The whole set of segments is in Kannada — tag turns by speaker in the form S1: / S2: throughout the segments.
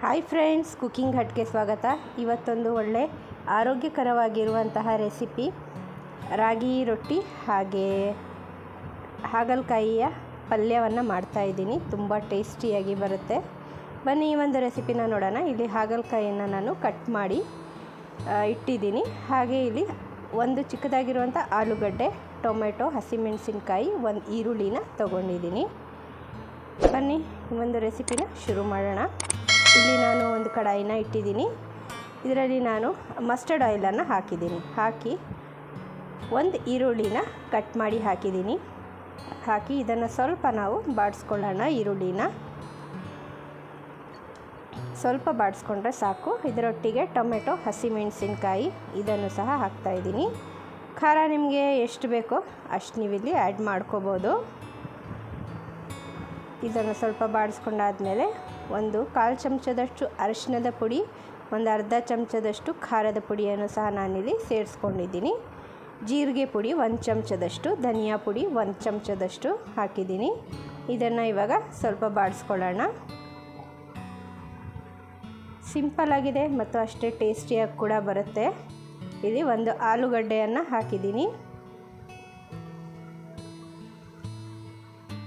S1: ಹಾಯ್ ಫ್ರೆಂಡ್ಸ್ ಕುಕ್ಕಿಂಗ್ ಹಟ್ಗೆ ಸ್ವಾಗತ. ಇವತ್ತೊಂದು ಒಳ್ಳೆ ಆರೋಗ್ಯಕರವಾಗಿರುವಂತಹ ರೆಸಿಪಿ, ರಾಗಿ ರೊಟ್ಟಿ ಹಾಗೆ ಹಾಗಲಕಾಯಿಯ ಪಲ್ಯವನ್ನು ಮಾಡ್ತಾಯಿದ್ದೀನಿ ತುಂಬ ಟೇಸ್ಟಿಯಾಗಿ ಬರುತ್ತೆ. ಬನ್ನಿ, ಈ ಒಂದು ರೆಸಿಪಿನ ನೋಡೋಣ. ಇಲ್ಲಿ ಹಾಗಲಕಾಯಿಯನ್ನು ನಾನು ಕಟ್ ಮಾಡಿ ಇಟ್ಟಿದ್ದೀನಿ. ಹಾಗೆ ಇಲ್ಲಿ ಒಂದು ಚಿಕ್ಕದಾಗಿರುವಂಥ ಆಲೂಗಡ್ಡೆ, ಟೊಮೆಟೊ, ಹಸಿಮೆಣಸಿನ್ಕಾಯಿ, ಒಂದು ಈರುಳ್ಳಿನ ತೊಗೊಂಡಿದ್ದೀನಿ. ಬನ್ನಿ, ಈ ಒಂದು ರೆಸಿಪಿನ ಶುರು ಮಾಡೋಣ. ಇಲ್ಲಿ ನಾನು ಒಂದು ಕಡಾಯಿನ ಇಟ್ಟಿದ್ದೀನಿ. ಇದರಲ್ಲಿ ನಾನು ಮಸ್ಟರ್ಡ್ ಆಯಿಲನ್ನು ಹಾಕಿದ್ದೀನಿ. ಹಾಕಿ ಒಂದು ಈರುಳ್ಳಿನ ಕಟ್ ಮಾಡಿ ಹಾಕಿದ್ದೀನಿ. ಹಾಕಿ ಇದನ್ನು ಸ್ವಲ್ಪ ನಾವು ಬಾಡಿಸ್ಕೊಳ್ಳೋಣ ಈರುಳ್ಳಿನ. ಸ್ವಲ್ಪ ಬಾಡಿಸ್ಕೊಂಡ್ರೆ ಸಾಕು. ಇದರೊಟ್ಟಿಗೆ ಟೊಮೆಟೊ ಹಸಿಮೆಣಸಿನ್ಕಾಯಿ ಇದನ್ನು ಸಹ ಹಾಕ್ತಾಯಿದ್ದೀನಿ ಖಾರ ನಿಮಗೆ ಎಷ್ಟು ಬೇಕೋ ಅಷ್ಟು ನೀವಿಲ್ಲಿ ಆ್ಯಡ್ ಮಾಡ್ಕೋಬೋದು. ಇದನ್ನು ಸ್ವಲ್ಪ ಬಾಡಿಸ್ಕೊಂಡಾದಮೇಲೆ ಒಂದು ಕಾಲು ಚಮಚದಷ್ಟು ಅರಿಶಿನದ ಪುಡಿ, ಒಂದು ಅರ್ಧ ಚಮಚದಷ್ಟು ಖಾರದ ಪುಡಿಯನ್ನು ಸಹ ನಾನಿಲ್ಲಿ ಸೇರಿಸ್ಕೊಂಡಿದ್ದೀನಿ. ಜೀರಿಗೆ ಪುಡಿ ಒಂದು ಚಮಚದಷ್ಟು, ಧನಿಯಾ ಪುಡಿ ಒಂದು ಚಮಚದಷ್ಟು ಹಾಕಿದ್ದೀನಿ. ಇದನ್ನು ಇವಾಗ ಸ್ವಲ್ಪ ಬಾಡಿಸ್ಕೊಳ್ಳೋಣ. ಸಿಂಪಲ್ ಆಗಿದೆ ಮತ್ತು ಅಷ್ಟೇ ಟೇಸ್ಟಿಯಾಗಿ ಕೂಡ ಬರುತ್ತೆ. ಇಲ್ಲಿ ಒಂದು ಆಲೂಗಡ್ಡೆಯನ್ನು ಹಾಕಿದ್ದೀನಿ.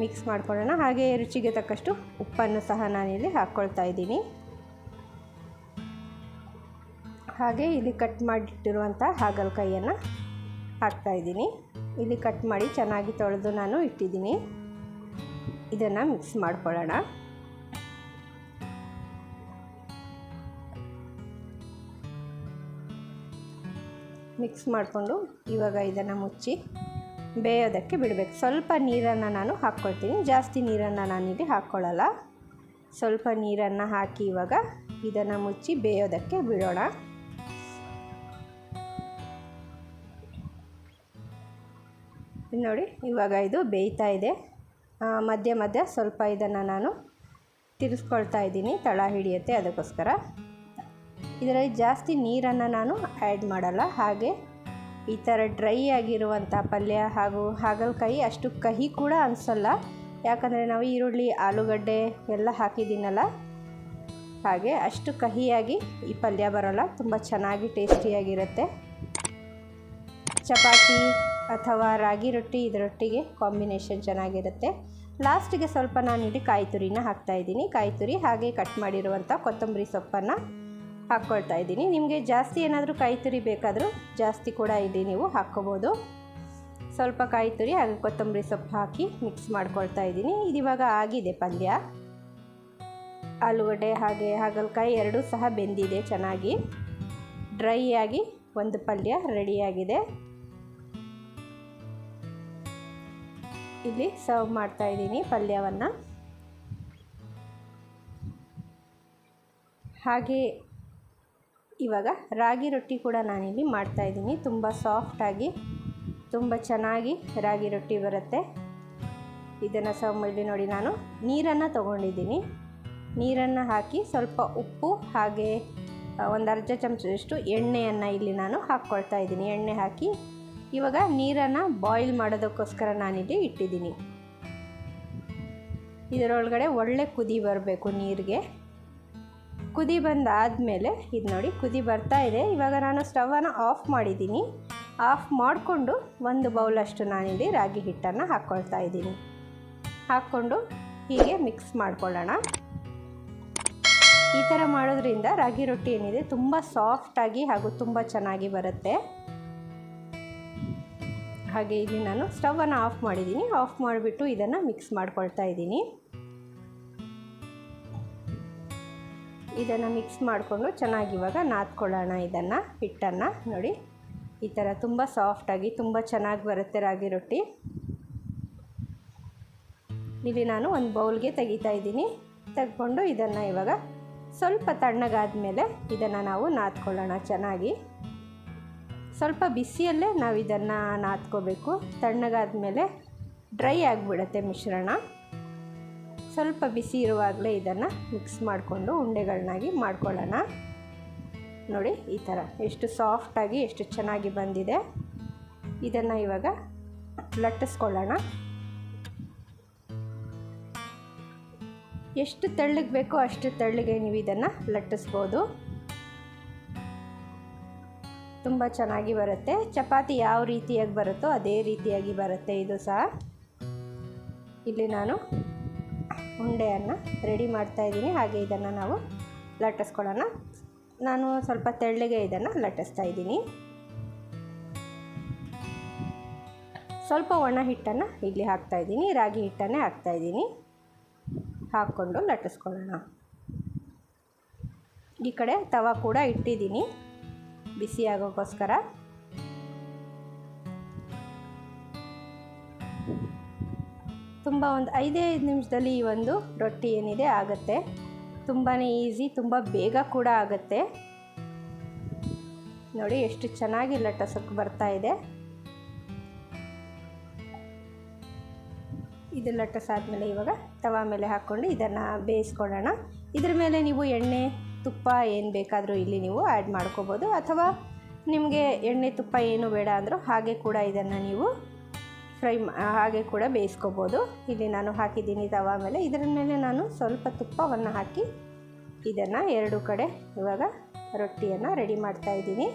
S1: ಮಿಕ್ಸ್ ಮಾಡ್ಕೊಳ್ಳೋಣ. ಹಾಗೆ ರುಚಿಗೆ ತಕ್ಕಷ್ಟು ಉಪ್ಪನ್ನು ಸಹ ನಾನಿಲ್ಲಿ ಹಾಕ್ಕೊಳ್ತಾ ಇದ್ದೀನಿ. ಹಾಗೆ ಇಲ್ಲಿ ಕಟ್ ಮಾಡಿಟ್ಟಿರುವಂಥ ಹಾಗಲಕಾಯಿಯನ್ನು ಹಾಕ್ತಾ ಇದ್ದೀನಿ. ಇಲ್ಲಿ ಕಟ್ ಮಾಡಿ ಚೆನ್ನಾಗಿ ತೊಳೆದು ನಾನು ಇಟ್ಟಿದ್ದೀನಿ. ಇದನ್ನು ಮಿಕ್ಸ್ ಮಾಡ್ಕೊಳ್ಳೋಣ. ಮಿಕ್ಸ್ ಮಾಡಿಕೊಂಡು ಇವಾಗ ಇದನ್ನು ಮುಚ್ಚಿ ಬೇಯೋದಕ್ಕೆ ಬಿಡಬೇಕು. ಸ್ವಲ್ಪ ನೀರನ್ನು ನಾನು ಹಾಕ್ಕೊಳ್ತೀನಿ. ಜಾಸ್ತಿ ನೀರನ್ನು ನಾನಿಲ್ಲಿ ಹಾಕ್ಕೊಳ್ಳಲ್ಲ. ಸ್ವಲ್ಪ ನೀರನ್ನು ಹಾಕಿ ಇವಾಗ ಇದನ್ನು ಮುಚ್ಚಿ ಬೇಯೋದಕ್ಕೆ ಬಿಡೋಣ. ನೋಡಿ, ಇವಾಗ ಇದು ಬೇಯ್ತಾ ಇದೆ. ಮಧ್ಯ ಮಧ್ಯ ಸ್ವಲ್ಪ ಇದನ್ನು ನಾನು ತಿರ್ಸ್ಕೊಳ್ತಾ ಇದ್ದೀನಿ ತಳ ಹಿಡಿಯುತ್ತೆ ಅದಕ್ಕೋಸ್ಕರ. ಇದರಲ್ಲಿ ಜಾಸ್ತಿ ನೀರನ್ನು ನಾನು ಆ್ಯಡ್ ಮಾಡಲ್ಲ. ಹಾಗೆ ಈ ಥರ ಡ್ರೈ ಆಗಿರುವಂಥ ಪಲ್ಯ ಹಾಗೂ ಹಾಗಲಕಾಯಿ ಅಷ್ಟು ಕಹಿ ಕೂಡ ಅನಿಸಲ್ಲ. ಯಾಕಂದರೆ ನಾವು ಈರುಳ್ಳಿ, ಆಲೂಗಡ್ಡೆ ಎಲ್ಲ ಹಾಕಿದ್ದೀನಲ್ಲ, ಹಾಗೆ ಅಷ್ಟು ಕಹಿಯಾಗಿ ಈ ಪಲ್ಯ ಬರೋಲ್ಲ. ತುಂಬ ಚೆನ್ನಾಗಿ ಟೇಸ್ಟಿಯಾಗಿರುತ್ತೆ. ಚಪಾತಿ ಅಥವಾ ರಾಗಿ ರೊಟ್ಟಿ ಇದರೊಟ್ಟಿಗೆ ಕಾಂಬಿನೇಷನ್ ಚೆನ್ನಾಗಿರುತ್ತೆ. ಲಾಸ್ಟಿಗೆ ಸ್ವಲ್ಪ ನಾನು ಇಲ್ಲಿ ಕಾಯಿ ತುರಿನ ಹಾಕ್ತಾಯಿದ್ದೀನಿ ಕಾಯಿ ತುರಿ ಹಾಗೆ ಕಟ್ ಮಾಡಿರುವಂಥ ಕೊತ್ತಂಬರಿ ಸೊಪ್ಪನ್ನು ಹಾಕ್ಕೊಳ್ತಾ ಇದ್ದೀನಿ. ನಿಮಗೆ ಜಾಸ್ತಿ ಏನಾದರೂ ಕಾಯಿ ತುರಿ ಬೇಕಾದರೂ ಜಾಸ್ತಿ ಕೂಡ ಇದೆ ನೀವು ಹಾಕ್ಕೋಬೋದು. ಸ್ವಲ್ಪ ಕಾಯಿ ತುರಿ ಹಾಗೆ ಕೊತ್ತಂಬರಿ ಸೊಪ್ಪು ಹಾಕಿ ಮಿಕ್ಸ್ ಮಾಡ್ಕೊಳ್ತಾ ಇದ್ದೀನಿ. ಇದಿವಾಗ ಆಗಿದೆ ಪಲ್ಯ. ಆಲೂಗಡ್ಡೆ ಹಾಗೆ ಹಾಗಲಕಾಯಿ ಎರಡೂ ಸಹ ಬೆಂದಿದೆ ಚೆನ್ನಾಗಿ. ಡ್ರೈ ಆಗಿ ಒಂದು ಪಲ್ಯ ರೆಡಿಯಾಗಿದೆ ಇಲ್ಲಿ ಸರ್ವ್ ಮಾಡ್ತಾ ಇದ್ದೀನಿ ಪಲ್ಯವನ್ನು. ಹಾಗೆ ಇವಾಗ ರಾಗಿ ರೊಟ್ಟಿ ಕೂಡ ನಾನಿಲ್ಲಿ ಮಾಡ್ತಾಯಿದ್ದೀನಿ ತುಂಬ ಸಾಫ್ಟಾಗಿ ತುಂಬ ಚೆನ್ನಾಗಿ ರಾಗಿ ರೊಟ್ಟಿ ಬರುತ್ತೆ. ಇದನ್ನು ಮಾಡಿ ನೋಡಿ ನಾನು. ನೀರನ್ನು ತೊಗೊಂಡಿದ್ದೀನಿ. ನೀರನ್ನು ಹಾಕಿ ಸ್ವಲ್ಪ ಉಪ್ಪು ಹಾಗೆ ಒಂದು ಅರ್ಧ ಚಮಚದಷ್ಟು ಎಣ್ಣೆಯನ್ನು ಇಲ್ಲಿ ನಾನು ಹಾಕ್ಕೊಳ್ತಾ ಇದ್ದೀನಿ. ಎಣ್ಣೆ ಹಾಕಿ ಇವಾಗ ನೀರನ್ನು ಬಾಯ್ಲ್ ಮಾಡೋದಕ್ಕೋಸ್ಕರ ನಾನಿಲ್ಲಿ ಇಟ್ಟಿದ್ದೀನಿ. ಇದರೊಳಗಡೆ ಒಳ್ಳೆ ಕುದಿ ಬರಬೇಕು ನೀರಿಗೆ. ಕುದಿ ಬಂದಾದಮೇಲೆ ಇದು ನೋಡಿ ಕುದಿ ಬರ್ತಾ ಇದೆ. ಇವಾಗ ನಾನು ಸ್ಟವನ್ನು ಆಫ್ ಮಾಡಿದ್ದೀನಿ. ಆಫ್ ಮಾಡಿಕೊಂಡು ಒಂದು ಬೌಲಷ್ಟು ನಾನಿಲ್ಲಿ ರಾಗಿ ಹಿಟ್ಟನ್ನು ಹಾಕ್ಕೊಳ್ತಾ ಇದ್ದೀನಿ. ಹಾಕ್ಕೊಂಡು ಹೀಗೆ ಮಿಕ್ಸ್ ಮಾಡ್ಕೊಳ್ಳೋಣ. ಈ ಥರ ಮಾಡೋದ್ರಿಂದ ರಾಗಿ ರೊಟ್ಟಿ ಏನಿದೆ ತುಂಬ ಸಾಫ್ಟಾಗಿ ಹಾಗೂ ತುಂಬ ಚೆನ್ನಾಗಿ ಬರುತ್ತೆ. ಹಾಗೆ ಇಲ್ಲಿ ನಾನು ಸ್ಟವನ್ನು ಆಫ್ ಮಾಡಿದ್ದೀನಿ. ಆಫ್ ಮಾಡಿಬಿಟ್ಟು ಇದನ್ನು ಮಿಕ್ಸ್ ಮಾಡ್ಕೊಳ್ತಾ ಇದ್ದೀನಿ. ಇದನ್ನು ಮಿಕ್ಸ್ ಮಾಡಿಕೊಂಡು ಚೆನ್ನಾಗಿ ಇವಾಗ ನಾದ್ಕೊಳ್ಳೋಣ ಇದನ್ನು, ಹಿಟ್ಟನ್ನು. ನೋಡಿ, ಈ ಥರ ತುಂಬ ಸಾಫ್ಟಾಗಿ ತುಂಬ ಚೆನ್ನಾಗಿ ಬರುತ್ತೆ ರಾಗಿ ರೊಟ್ಟಿ. ಇಲ್ಲಿ ನಾನು ಒಂದು ಬೌಲ್ಗೆ ತೆಗಿತಾ ಇದ್ದೀನಿ. ತೆಗ್ಕೊಂಡು ಇದನ್ನು ಇವಾಗ ಸ್ವಲ್ಪ ತಣ್ಣಗಾದ ಮೇಲೆ ಇದನ್ನು ನಾವು ನಾದ್ಕೊಳ್ಳೋಣ ಚೆನ್ನಾಗಿ. ಸ್ವಲ್ಪ ಬಿಸಿಯಲ್ಲೇ ನಾವು ಇದನ್ನು ನಾದ್ಕೋಬೇಕು. ತಣ್ಣಗಾದ ಮೇಲೆ ಡ್ರೈ ಆಗಿಬಿಡುತ್ತೆ ಮಿಶ್ರಣ. ಸ್ವಲ್ಪ ಬಿಸಿ ಇರುವಾಗಲೇ ಇದನ್ನು ಮಿಕ್ಸ್ ಮಾಡಿಕೊಂಡು ಉಂಡೆಗಳನ್ನಾಗಿ ಮಾಡ್ಕೊಳ್ಳೋಣ. ನೋಡಿ, ಈ ಥರ ಎಷ್ಟು ಸಾಫ್ಟಾಗಿ, ಎಷ್ಟು ಚೆನ್ನಾಗಿ ಬಂದಿದೆ. ಇದನ್ನು ಇವಾಗ ಲಟ್ಟಿಸ್ಕೊಳ್ಳೋಣ. ಎಷ್ಟು ತೆಳ್ಳಗೆ ಬೇಕೋ ಅಷ್ಟು ತೆಳ್ಳಗೆ ನೀವು ಇದನ್ನು ಲಟ್ಟಿಸ್ಬೋದು. ತುಂಬ ಚೆನ್ನಾಗಿ ಬರುತ್ತೆ. ಚಪಾತಿ ಯಾವ ರೀತಿಯಾಗಿ ಬರುತ್ತೋ ಅದೇ ರೀತಿಯಾಗಿ ಬರುತ್ತೆ ಇದು ಸಹ. ಇಲ್ಲಿ ನಾನು ಉಂಡೆಯನ್ನು ರೆಡಿ ಮಾಡ್ತಾ ಇದ್ದೀನಿ. ಹಾಗೆ ಇದನ್ನು ನಾವು ಲಟ್ಟಿಸ್ಕೊಳ್ಳೋಣ. ನಾನು ಸ್ವಲ್ಪ ತೆಳ್ಳಗೆ ಇದನ್ನು ಲಟ್ಟಿಸ್ತಾ ಇದ್ದೀನಿ. ಸ್ವಲ್ಪ ಒಣ ಹಿಟ್ಟನ್ನು ಇಲ್ಲಿ ಹಾಕ್ತಾ ಇದ್ದೀನಿ. ರಾಗಿ ಹಿಟ್ಟನ್ನೇ ಹಾಕ್ತಾ ಇದ್ದೀನಿ. ಹಾಕ್ಕೊಂಡು ಲಟ್ಟಿಸ್ಕೊಳ್ಳೋಣ. ಈ ಕಡೆ ತವ ಕೂಡ ಇಟ್ಟಿದ್ದೀನಿ. ಬಿಸಿ ಆಗೋಕ್ಕೋಸ್ಕರ ತುಂಬ ಒಂದು ಐದೇ ಐದು ನಿಮಿಷದಲ್ಲಿ ಈ ಒಂದು ರೊಟ್ಟಿ ಏನಿದೆ ಆಗುತ್ತೆ. ತುಂಬಾ ಈಸಿ, ತುಂಬ ಬೇಗ ಕೂಡ ಆಗುತ್ತೆ. ನೋಡಿ, ಎಷ್ಟು ಚೆನ್ನಾಗಿ ಲಟ್ಟಸಕ್ಕೆ ಬರ್ತಾ ಇದೆ. ಇದು ಲಟ್ಟಸಾದ್ಮೇಲೆ ಇವಾಗ ತವಾ ಮೇಲೆ ಹಾಕ್ಕೊಂಡು ಇದನ್ನು ಬೇಯಿಸ್ಕೊಳ್ಳೋಣ. ಇದ್ರ ಮೇಲೆ ನೀವು ಎಣ್ಣೆ, ತುಪ್ಪ ಏನು ಬೇಕಾದರೂ ಇಲ್ಲಿ ನೀವು ಆ್ಯಡ್ ಮಾಡ್ಕೋಬೋದು. ಅಥವಾ ನಿಮಗೆ ಎಣ್ಣೆ, ತುಪ್ಪ ಏನು ಬೇಡ ಅಂದರೂ ಹಾಗೆ ಕೂಡ ಇದನ್ನು ನೀವು ಫ್ರೈ ಹಾಗೆ ಕೂಡ ಬೇಯಿಸ್ಕೋಬೋದು. ಇಲ್ಲಿ ನಾನು ಹಾಕಿದ್ದೀನಿ ತವ ಮೇಲೆ. ಇದರ ಮೇಲೆ ನಾನು ಸ್ವಲ್ಪ ತುಪ್ಪವನ್ನು ಹಾಕಿ ಇದನ್ನು ಎರಡು ಕಡೆ ಇವಾಗ ರೊಟ್ಟಿಯನ್ನು ರೆಡಿ ಮಾಡ್ತಾ ಇದ್ದೀನಿ.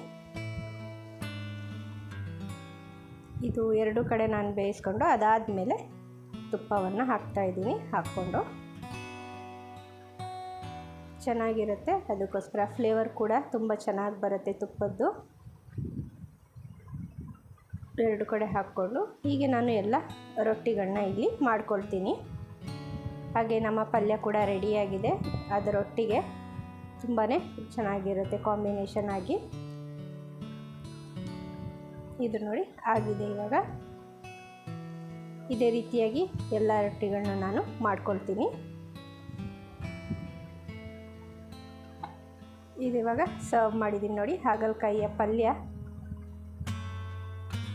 S1: ಇದು ಎರಡು ಕಡೆ ನಾನು ಬೇಯಿಸ್ಕೊಂಡು ಅದಾದಮೇಲೆ ತುಪ್ಪವನ್ನು ಹಾಕ್ತಾ ಇದ್ದೀನಿ, ಹಾಕ್ಕೊಂಡು. ಚೆನ್ನಾಗಿರುತ್ತೆ. ಅದಕ್ಕೋಸ್ಕರ ಫ್ಲೇವರ್ ಕೂಡ ತುಂಬ ಚೆನ್ನಾಗಿ ಬರುತ್ತೆ ತುಪ್ಪದ್ದು. ಎರಡು ಕಡೆ ಹಾಕ್ಕೊಂಡು ಹೀಗೆ ನಾನು ಎಲ್ಲ ರೊಟ್ಟಿಗಳನ್ನ ಇಲ್ಲಿ ಮಾಡ್ಕೊಳ್ತೀನಿ. ಹಾಗೆ ನಮ್ಮ ಪಲ್ಯ ಕೂಡ ರೆಡಿಯಾಗಿದೆ. ಅದು ರೊಟ್ಟಿಗೆ ತುಂಬಾ ಚೆನ್ನಾಗಿರುತ್ತೆ ಕಾಂಬಿನೇಷನ್ ಆಗಿ. ಇದು ನೋಡಿ ಆಗಿದೆ ಇವಾಗ. ಇದೇ ರೀತಿಯಾಗಿ ಎಲ್ಲ ರೊಟ್ಟಿಗಳನ್ನ ನಾನು ಮಾಡ್ಕೊಳ್ತೀನಿ. ಇದು ಇವಾಗ ಸರ್ವ್ ಮಾಡಿದ್ದೀನಿ ನೋಡಿ ಹಾಗಲಕಾಯಿಯ ಪಲ್ಯ.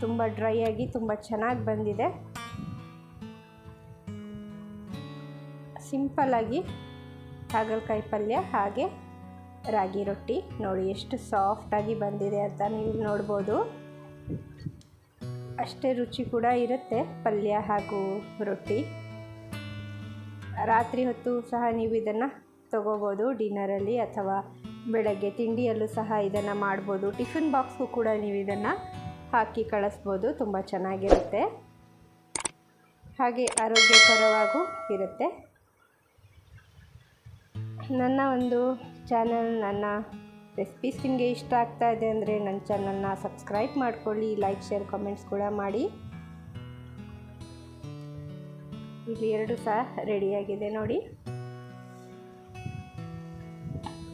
S1: ತುಂಬ ಡ್ರೈ ಆಗಿ ತುಂಬ ಚೆನ್ನಾಗಿ ಬಂದಿದೆ. ಸಿಂಪಲ್ಲಾಗಿ ಹಾಗಲಕಾಯಿ ಪಲ್ಯ ಹಾಗೆ ರಾಗಿ ರೊಟ್ಟಿ. ನೋಡಿ ಎಷ್ಟು ಸಾಫ್ಟಾಗಿ ಬಂದಿದೆ ಅಂತ ನೀವು ನೋಡ್ಬೋದು. ಅಷ್ಟೇ ರುಚಿ ಕೂಡ ಇರುತ್ತೆ ಪಲ್ಯ ಹಾಗೂ ರೊಟ್ಟಿ. ರಾತ್ರಿ ಹೊತ್ತು ಸಹ ನೀವು ಇದನ್ನು ತಗೋಬೋದು ಡಿನ್ನರಲ್ಲಿ ಅಥವಾ ಬೆಳಗ್ಗೆ ತಿಂಡಿಯಲ್ಲೂ ಸಹ ಇದನ್ನು ಮಾಡ್ಬೋದು. ಟಿಫಿನ್ ಬಾಕ್ಸ್ಗೂ ಕೂಡ ನೀವು ಇದನ್ನು ಹಾಕಿ ಕಳಿಸ್ಬೋದು, ತುಂಬ ಚೆನ್ನಾಗಿರುತ್ತೆ. ಹಾಗೆ ಆರೋಗ್ಯಕರವಾಗೂ ಇರುತ್ತೆ. ನನ್ನ ಒಂದು ಚಾನಲ್, ನನ್ನ ರೆಸಿಪೀಸ್ ನಿಮಗೆ ಇಷ್ಟ ಆಗ್ತಾ ಇದೆ ಅಂದರೆ ನನ್ನ ಚಾನಲ್ನ ಸಬ್ಸ್ಕ್ರೈಬ್ ಮಾಡ್ಕೊಳ್ಳಿ ಲೈಕ್ ಶೇರ್ ಕಾಮೆಂಟ್ಸ್ ಕೂಡ ಮಾಡಿ. ಇಲ್ಲಿ ಎರಡು ಸಹ ರೆಡಿಯಾಗಿದೆ ನೋಡಿ.